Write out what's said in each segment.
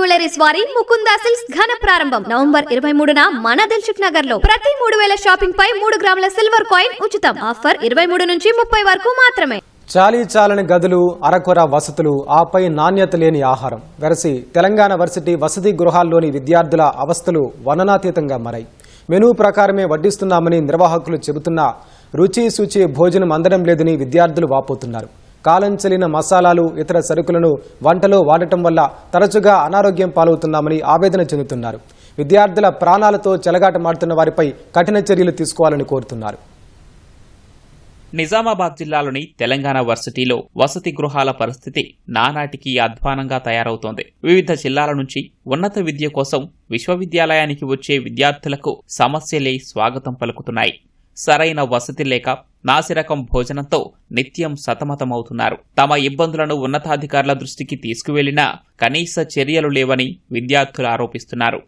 Jewelleries వారి Mukunda silks ఘన ప్రారంభం. నవంబర్ ఇరవై మూడున మన దిల్షుక్ నగర్లో ప్రతి మూడు వేల షాపింగ్ పై మూడు గ్రాముల సిల్వర్ కాయిన్ ఉచితం. ఆఫర్ ఇరవై మూడు నుంచి ముప్పై వరకు మాత్రమే. చాలీ చాలని గదులు అరకొర వసతులు ఆపై నాణ్యత లేని ఆహారం. వెరసి తెలంగాణ వర్సిటీ వసతి గృహాల్లోని విద్యార్థుల అవస్థలు వర్ణనాతీతంగా మారాయి. మెనూ ప్రకారమే వడ్డిస్తున్నామని నిర్వాహకులు చెబుతున్నా రుచి శుచి భోజనం అందడం లేదని విద్యార్థులు వాపోతున్నారు. కాలం చెల్లిన మసాలాలు ఇతర సరుకులను వంటలో వాడటం వల్ల తరచుగా అనారోగ్యం పాలవుతున్నామని ఆవేదన చెందుతున్నారు. విద్యార్థుల ప్రాణాలతో చెలగాటమాడుతున్న వారిపై కఠిన చర్యలు తీసుకోవాలని కోరుతున్నారు. నిజామాబాద్ జిల్లాలోని తెలంగాణ వర్సిటీలో వసతి గృహాల పరిస్థితి నానాటికి అధ్వానంగా తయారవుతోంది. వివిధ జిల్లాల నుంచి ఉన్నత విద్య కోసం విశ్వవిద్యాలయానికి వచ్చే విద్యార్థులకు సమస్యలే స్వాగతం పలుకుతున్నాయి. సరైన వసతి లేక నాసిరకం భోజనంతో నిత్యం సతమతమవుతున్నారు. తమ ఇబ్బందులను ఉన్నతాధికారుల దృష్టికి తీసుకువెళ్ళినా కనీస చర్యలు లేవని విద్యార్థులు ఆరోపిస్తున్నారు.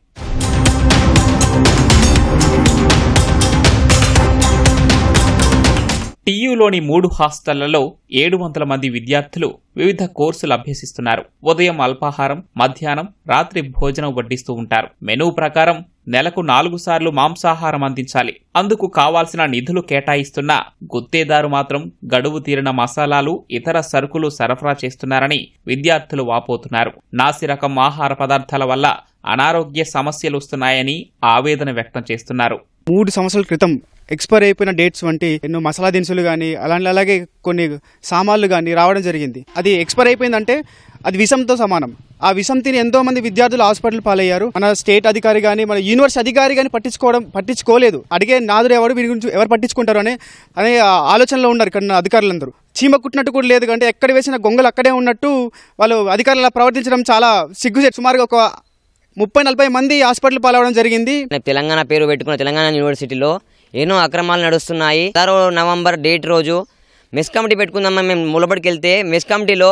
టీయూలోని మూడు హాస్టళ్ళలో ఏడు వందల మంది విద్యార్థులు వివిధ కోర్సులు అభ్యసిస్తున్నారు. ఉదయం అల్పాహారం మధ్యాహ్నం రాత్రి భోజనం వడ్డిస్తూ ఉంటారు. మెనూ ప్రకారం నెలకు నాలుగు సార్లు మాంసాహారం అందించాలి. అందుకు కావాల్సిన నిధులు కేటాయిస్తున్న గుత్తేదారు మాత్రం గడువు తీరిన మసాలాలు ఇతర సరుకులు సరఫరా చేస్తున్నారని విద్యార్థులు వాపోతున్నారు. నాసిరకం ఆహార పదార్థాల వల్ల అనారోగ్య సమస్యలు వస్తున్నాయని ఆవేదన వ్యక్తం చేస్తున్నారు. మూడు సంవత్సరాల క్రితం ఎక్స్పైర్ అయిపోయిన డేట్స్ వంటి ఎన్నో మసాలా దినుసులు కానీ అలాంటి అలాగే కొన్ని సామాన్లు కానీ రావడం జరిగింది. అది ఎక్స్పైర్ అయిపోయిందంటే అది విషంతో సమానం. ఆ విషం తిని ఎంతో మంది విద్యార్థులు హాస్పిటల్ పాలయ్యారు. మన స్టేట్ అధికారి కానీ మన యూనివర్సిటీ అధికారి కానీ పట్టించుకోవడం పట్టించుకోలేదు. అడిగే నాదుడు ఎవరు వీరి గురించి ఎవరు పట్టించుకుంటారు అనే అనే ఆలోచనలో ఉన్నారు ఇక్కడ అధికారులందరూ. చీమ కుట్టినట్టు కూడా లేదు అంటే ఎక్కడ వేసిన గొంగలు అక్కడే ఉన్నట్టు వాళ్ళు అధికారులు ప్రవర్తించడం చాలా సిగ్గుచేటు. సుమారుగా ఒక ముప్పై నలభై మంది హాస్పిటల్ పాలవడం జరిగింది. తెలంగాణ పేరు పెట్టుకున్న తెలంగాణ యూనివర్సిటీలో ఎన్నో అక్రమాలు నడుస్తున్నాయి. ఆరో నవంబర్ డేట్ రోజు మెస్ కమిటీ పెట్టుకుందామని మేము ములబడికి వెళ్తే మెస్ కమిటీలో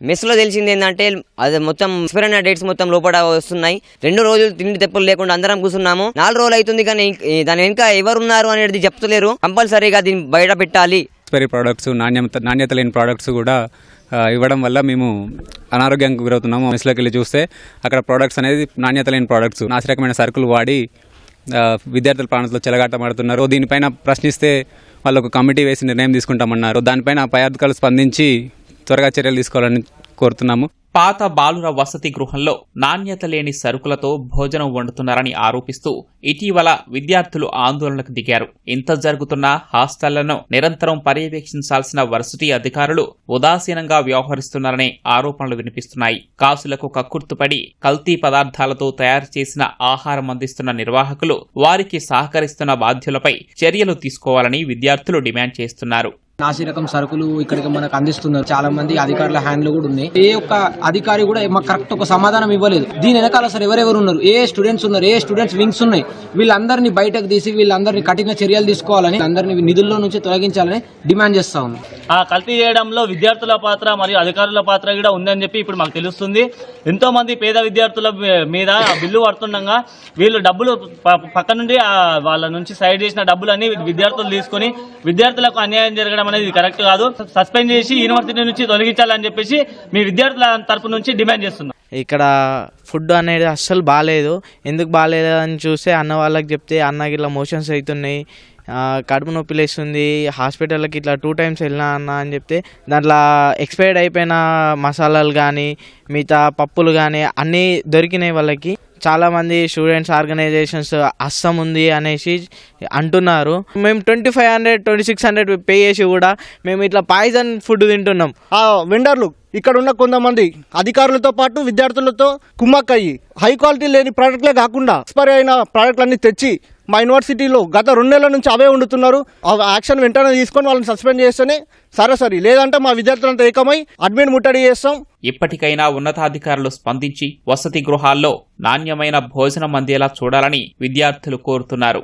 మెస్లో తెలిసింది ఏంటంటే అది మొత్తం ఎక్స్పైర్ అయిన డేట్స్ మొత్తం లోపల వస్తున్నాయి. రెండు రోజులు తిండి తెప్పలు లేకుండా అందరం కూర్చున్నాము. నాలుగు రోజులు అవుతుంది కానీ దాని వెనుక ఎవరున్నారు అనేది చెప్తలేరు. కంపల్సరీగా దీన్ని బయట పెట్టాలి. ఎక్స్పైరీ ప్రోడక్ట్స్ నాణ్యత నాణ్యత లేని ప్రోడక్ట్స్ కూడా ఇవ్వడం వల్ల మేము అనారోగ్యానికి గురవుతున్నాము. మెస్లోకి వెళ్ళి చూస్తే అక్కడ ప్రోడక్ట్స్ అనేది నాణ్యత లేని ప్రోడక్ట్స్ నాశరకమైన సరుకులు వాడి విద్యార్థుల ప్రాణాలతో చెలగాటమాడుతున్నారు దీనిపైన ప్రశ్నిస్తే వాళ్ళు ఒక కమిటీ వేసి నిర్ణయం తీసుకుంటామన్నారు. దానిపైన పై అధికారులు స్పందించి త్వరగా చర్యలు తీసుకోవాలని కోరుతున్నాము. పాత బాలుర వసతి గృహంలో నాణ్యత లేని సరుకులతో భోజనం వండుతున్నారని ఆరోపిస్తూ ఇటీవల విద్యార్థులు ఆందోళనకు దిగారు. ఇంత జరుగుతున్న హాస్టళ్ళను నిరంతరం పర్యవేక్షించాల్సిన వర్సిటీ అధికారులు ఉదాసీనంగా వ్యవహరిస్తున్నారనే ఆరోపణలు వినిపిస్తున్నాయి. కాసులకు కక్కుర్తుపడి కల్తీ పదార్థాలతో తయారు చేసిన ఆహారం అందిస్తున్న నిర్వాహకులు వారికి సహకరిస్తున్న బాధ్యులపై చర్యలు తీసుకోవాలని విద్యార్థులు డిమాండ్ చేస్తున్నారు. నాసిరకం సరుకులు ఇక్కడికి మనకు అందిస్తున్నారు. చాలా మంది అధికారుల హ్యాండ్లు కూడా ఉన్నాయి. ఏ ఒక్క అధికారి కూడా మాకు కరెక్ట్ ఒక సమాధానం ఇవ్వలేదు. దీని వెనకాల సార్ ఎవరెవరు ఉన్నారు? ఏ స్టూడెంట్స్ ఉన్నారు? ఏ స్టూడెంట్స్ వింగ్స్ ఉన్నాయి? వీళ్ళందరినీ బయటకు తీసి వీళ్ళందరినీ కఠిన చర్యలు తీసుకోవాలని అందరినీ నిధుల్లో నుంచి తొలగించాలని డిమాండ్ చేస్తా ఉన్నాం. ఆ కల్తీ చేయడంలో విద్యార్థుల పాత్ర మరియు అధికారుల పాత్ర కూడా ఉందని చెప్పి ఇప్పుడు మాకు తెలుస్తుంది. ఎంతో మంది పేద విద్యార్థుల మీద బిల్లు పడుతుండగా వీళ్ళు డబ్బులు పక్క నుండి వాళ్ళ నుంచి సైడ్ చేసిన డబ్బులన్నీ విద్యార్థులు తీసుకొని విద్యార్థులకు అన్యాయం జరగడం అనేది కరెక్ట్ కాదు. సస్పెండ్ చేసి యూనివర్సిటీ నుంచి తొలగించాలని చెప్పేసి మీ విద్యార్థుల తరపు నుంచి డిమాండ్ చేస్తున్నాం. ఇక్కడ ఫుడ్ అనేది అస్సలు బాగాలేదు ఎందుకు బాగాలేదు అని చూస్తే అన్న వాళ్ళకి చెప్తే అన్నకి ఇట్లా మోషన్స్ అవుతున్నాయి కడుపు నొప్పి లేస్తుంది. హాస్పిటల్కి ఇట్లా టూ టైమ్స్ వెళ్ళినా అన్న అని చెప్తే దాంట్లో ఎక్స్పైర్డ్ అయిపోయిన మసాలాలు కానీ మిగతా పప్పులు కానీ అన్నీ దొరికినాయి వాళ్ళకి. చాలామంది స్టూడెంట్స్ ఆర్గనైజేషన్స్ అస్సం ఉంది అనేసి అంటున్నారు. మేము twenty five hundred twenty six hundred pay చేసి కూడా మేము ఇట్లా పాయిజన్ ఫుడ్ తింటున్నాం. ఆ వెండర్లు ఇక్కడ ఉన్న కొంతమంది అధికారులతో పాటు విద్యార్థులతో కుమ్మక్కయ్యి. హై క్వాలిటీ లేని ప్రోడక్ట్లే కాకుండా ఎక్స్పైర్ అయిన ప్రోడక్ట్లన్నీ తెచ్చి మా యూనివర్సిటీలో గత రెండు నెలల నుంచి అవే వండుతున్నారు. యాక్షన్ వెంటనే తీసుకొని వాళ్ళని సస్పెండ్ చేస్తేనే సరే సరే. లేదంటే మా విద్యార్థులంతా ఏకమై అడ్మిట్ ముట్టడి చేస్తాం. ఇప్పటికైనా ఉన్నతాధికారులు స్పందించి వసతి గృహాల్లో నాణ్యమైన భోజనం అందేలా చూడాలని విద్యార్థులు కోరుతున్నారు.